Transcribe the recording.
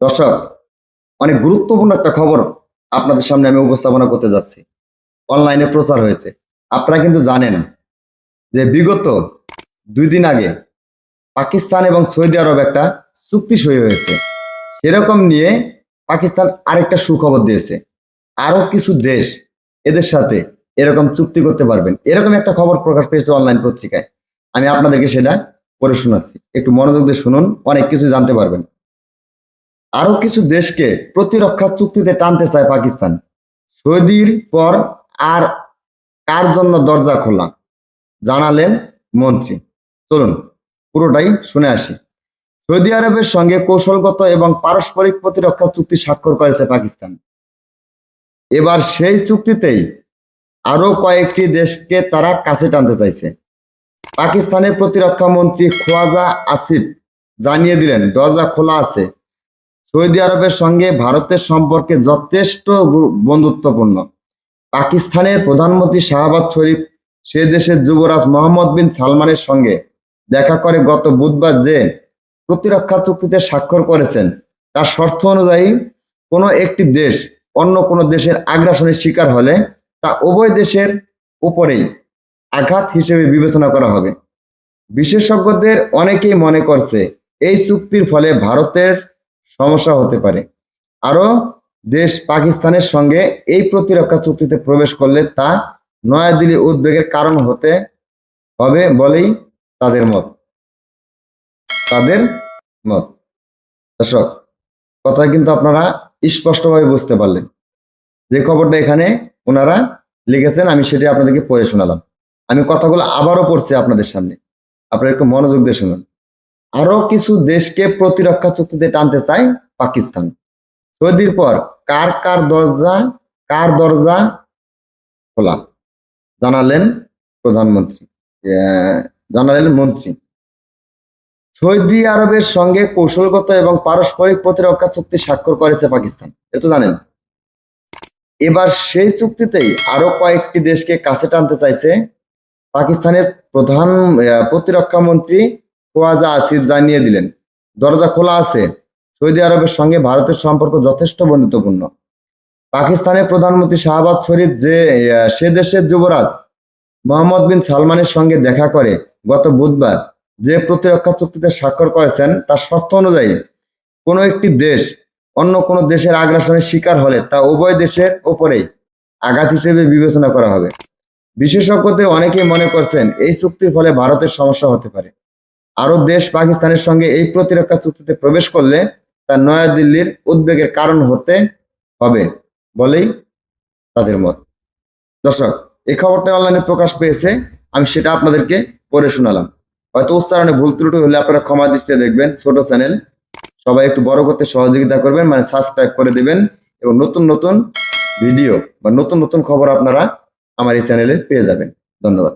দর্শক, অনেক গুরুত্বপূর্ণ একটা খবর আপনাদের সামনে আমি উপস্থাপনা করতে যাচ্ছি। অনলাইনে প্রচার হয়েছে। আপনারা কিন্তু জানেন যে বিগত দুই দিন আগে পাকিস্তান এবং সৌদি আরব একটা চুক্তি সই হয়েছে। সেরকম নিয়ে পাকিস্তান আরেকটা সুখবর দিয়েছে। আরও কিছু দেশ এদের সাথে এরকম চুক্তি করতে পারবেন। এরকম একটা খবর প্রকাশ পেয়েছে অনলাইন পত্রিকায়। আমি আপনাদেরকে সেটা পড়ে শোনাচ্ছি। একটু মনোযোগ দিয়ে শুনুন, অনেক কিছু জানতে পারবেন। আরও কিছু দেশকে প্রতিরক্ষা চুক্তিতে টানতে চায় পাকিস্তান। সৌদির পর আর কার জন্য দরজা খোলা? জানালেন মন্ত্রী। চলুন, পুরোটাই শুনে আসি। সৌদি আরবের সঙ্গে কৌশলগত এবং পারস্পরিক প্রতিরক্ষা চুক্তি স্বাক্ষর করেছে পাকিস্তান। এবার সেই চুক্তিতেই আরও কয়েকটি দেশকে তারা কাছে টানতে চাইছে। পাকিস্তানের প্রতিরক্ষা মন্ত্রী খোয়াজা আসিফ জানিয়ে দিলেন, দরজা খোলা আছে। সৌদি আরবের সঙ্গে ভারতের সম্পর্কে যথেষ্ট বন্ধুত্বপূর্ণ। পাকিস্তানের প্রধানমন্ত্রী শাহবাজ শরীফ সে দেশের যুবরাজ মোহাম্মদ বিন সালমানের সঙ্গে দেখা করে গত বুধবার যে প্রতিরক্ষা চুক্তিতে স্বাক্ষর করেছেন, তার শর্ত অনুযায়ী কোনো একটি দেশ অন্য কোনো দেশের আগ্রাসনের শিকার হলে তা উভয় দেশের উপরেই আঘাত হিসেবে বিবেচনা করা হবে। বিশেষজ্ঞদের অনেকেই মনে করছে, এই চুক্তির ফলে ভারতের সমস্যা হতে পারে। আরও দেশ পাকিস্তানের সঙ্গে এই প্রতিরক্ষা চুক্তিতে প্রবেশ করলে তা নয়াদিল্লি উদ্বেগের কারণ হতে হবে বলেই তাদের মত। তাদের মত। দর্শক, কথা কিন্তু আপনারা স্পষ্টভাবে বুঝতে পারলেন। যে খবরটা এখানে ওনারা লিখেছেন, আমি সেটি আপনাদেরকে পড়ে শোনালাম। আমি কথাগুলো আবারও পড়ছি আপনাদের সামনে। আপনারা একটু মনোযোগ দিয়ে শুনুন। আরও কিছু দেশকে প্রতিরক্ষা চুক্তিতে টানতে চায় পাকিস্তান। সৌদির পর কার কার দরজা কার দরজা খোলা? জানালেন প্রধানমন্ত্রী জানালেন মন্ত্রী। সৌদি আরবের সঙ্গে কৌশলগত এবং পারস্পরিক প্রতিরক্ষা চুক্তি স্বাক্ষর করেছে পাকিস্তান। এটা তো জানেন। এবার সেই চুক্তিতেই আরও কয়েকটি দেশকে কাছে টানতে চাইছে পাকিস্তানের প্রধান প্রতিরক্ষা মন্ত্রী খোয়াজা আসিফ জানিয়ে দিলেন, দরজা খোলা আছে। সৌদি আরবের সঙ্গে ভারতের সম্পর্ক যথেষ্ট বন্ধুত্বপূর্ণ। পাকিস্তানের প্রধানমন্ত্রী শাহবাজ শরীফ যে সে দেশের যুবরাজ, মোহাম্মদ বিন সালমানের সঙ্গে দেখা করে গত বুধবার, যে প্রতিরক্ষা চুক্তিতে স্বাক্ষর করেছেন, তার শর্ত অনুযায়ী কোনো একটি দেশ অন্য কোনো দেশের আগ্রাসনের শিকার হলে তা উভয় দেশের ওপরেই আঘাত হিসেবে বিবেচনা করা হবে। বিশেষজ্ঞদের অনেকেই মনে করছেন এই চুক্তির ফলে ভারতের সমস্যা হতে পারে। আরও দেশ পাকিস্তানের সঙ্গে এই প্রতিরক্ষা চুক্তিতে প্রবেশ করলে তা নয়াদিল্লির উদ্বেগের কারণ হতে হবে বলেই তাদের মত। দর্শক, এই খবরটা অনলাইনে প্রকাশ পেয়েছে, আমি সেটা আপনাদেরকে পড়ে শোনালাম। হয়তো উচ্চারণে ভুল ত্রুটি হলে আপনারা ক্ষমা দৃষ্টিতে দেখবেন, ছোট চ্যানেল। সবাই একটু বড় করতে সহযোগিতা করবেন মানে সাবস্ক্রাইব করে দিবেন এবং নতুন নতুন ভিডিও বা নতুন নতুন খবর আপনারা আমার এই চ্যানেলে পেয়ে যাবেন। ধন্যবাদ।